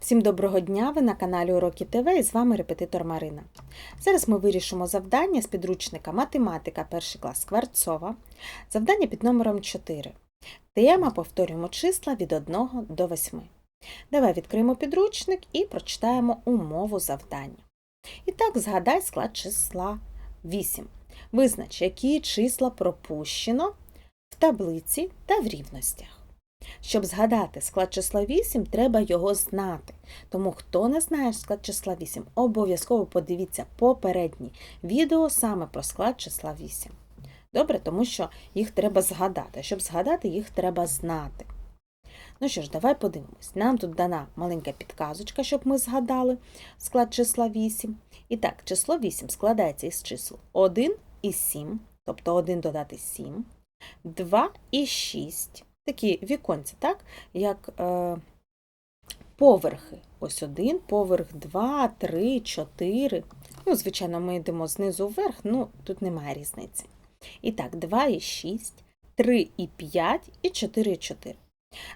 Всім доброго дня! Ви на каналі Уроки ТВ і з вами репетитор Марина. Зараз ми вирішимо завдання з підручника Математика 1 клас Скворцова. Завдання під номером 4. Тема повторюємо числа від 1 до 8. Давай відкриємо підручник і прочитаємо умову завдання. І так, згадай склад числа 8. Визнач, які числа пропущено в таблиці та в рівностях. Щоб згадати склад числа 8, треба його знати. Тому хто не знає склад числа 8, обов'язково подивіться попередні відео саме про склад числа 8. Добре, тому що їх треба згадати. Щоб згадати, їх треба знати. Ну що ж, давай подивимось. Нам тут дана маленька підказочка, щоб ми згадали склад числа 8. І так, число 8 складається із чисел 1 і 7, тобто 1 додати 7, 2 і 6 такі віконці, так? як е, поверхи. Ось один, поверх 2, 3, 4. Ну, звичайно, ми йдемо знизу вверх, ну тут немає різниці. І так, 2 і 6, 3 і 5 і 4 і 4.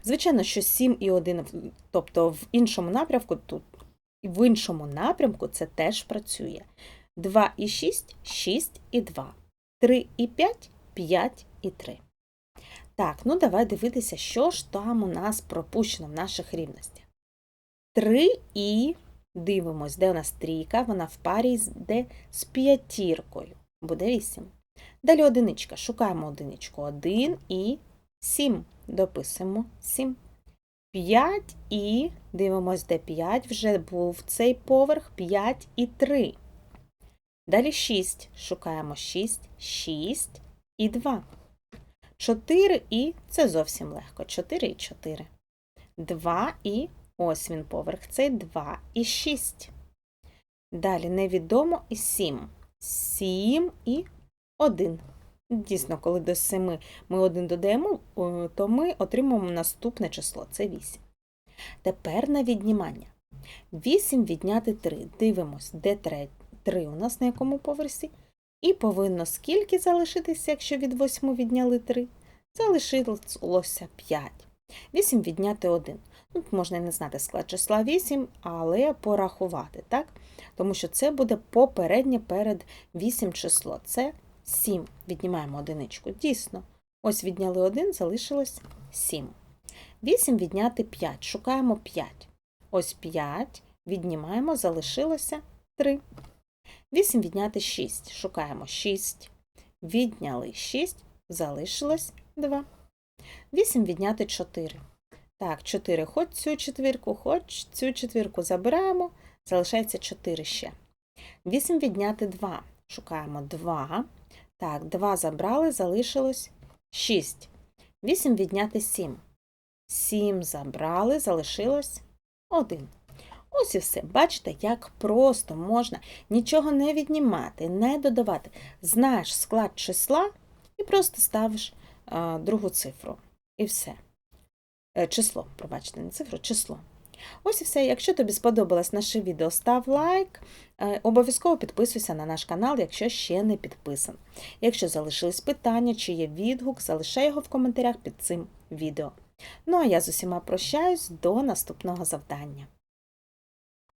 Звичайно, що 7 і 1, тобто в іншому напрямку тут, в іншому напрямку це теж працює. 2 і 6, 6 і 2. 3 і 5, 5 і 3. Так, ну давай дивитися, що ж там у нас пропущено в наших рівностях. 3 і дивимось, де у нас трійка, вона в парі йде з п'ятіркою. Буде 8. Далі одиничка. Шукаємо одиничку. 1 і 7. Дописуємо 7. 5 і дивимось, де 5. Вже був цей поверх 5 і 3. Далі 6. Шукаємо 6, 6 і 2. 4 і це зовсім легко. 4 і 4. 2 і ось він поверх. Це 2 і 6. Далі невідомо і 7. 7 і 1. Дійсно, коли до 7 ми 1 додаємо, то ми отримаємо наступне число це 8. Тепер на віднімання. 8 відняти 3. Дивимось, де 3 у нас на якому поверсі. І повинно скільки залишитися, якщо від 8 відняли 3? Залишилося 5. 8 відняти 1. Тут можна і не знати склад числа 8, але порахувати, так? Тому що це буде попереднє перед 8 число. Це 7. Віднімаємо одиничку. Дійсно. Ось відняли 1, залишилось 7. 8 відняти 5. Шукаємо 5. Ось 5. Віднімаємо, залишилося 3. 8 відняти 6. Шукаємо 6. Відняли 6, залишилось 2. 8 відняти 4. Так, 4. Хоч цю четвірку, хоч цю четвірку забираємо, залишається 4 ще. 8 відняти 2. Шукаємо 2. Так, 2 забрали, залишилось 6. 8 відняти 7. 7 забрали, залишилось 1. Ось і все. Бачите, як просто можна нічого не віднімати, не додавати. Знаєш склад числа і просто ставиш другу цифру. І все. Е, число, пробачте, не цифру, число. Ось і все. Якщо тобі сподобалось наше відео, став лайк. Е, обов'язково підписуйся на наш канал, якщо ще не підписан. Якщо залишились питання чи є відгук, залишай його в коментарях під цим відео. Ну а я з усіма прощаюсь до наступного завдання.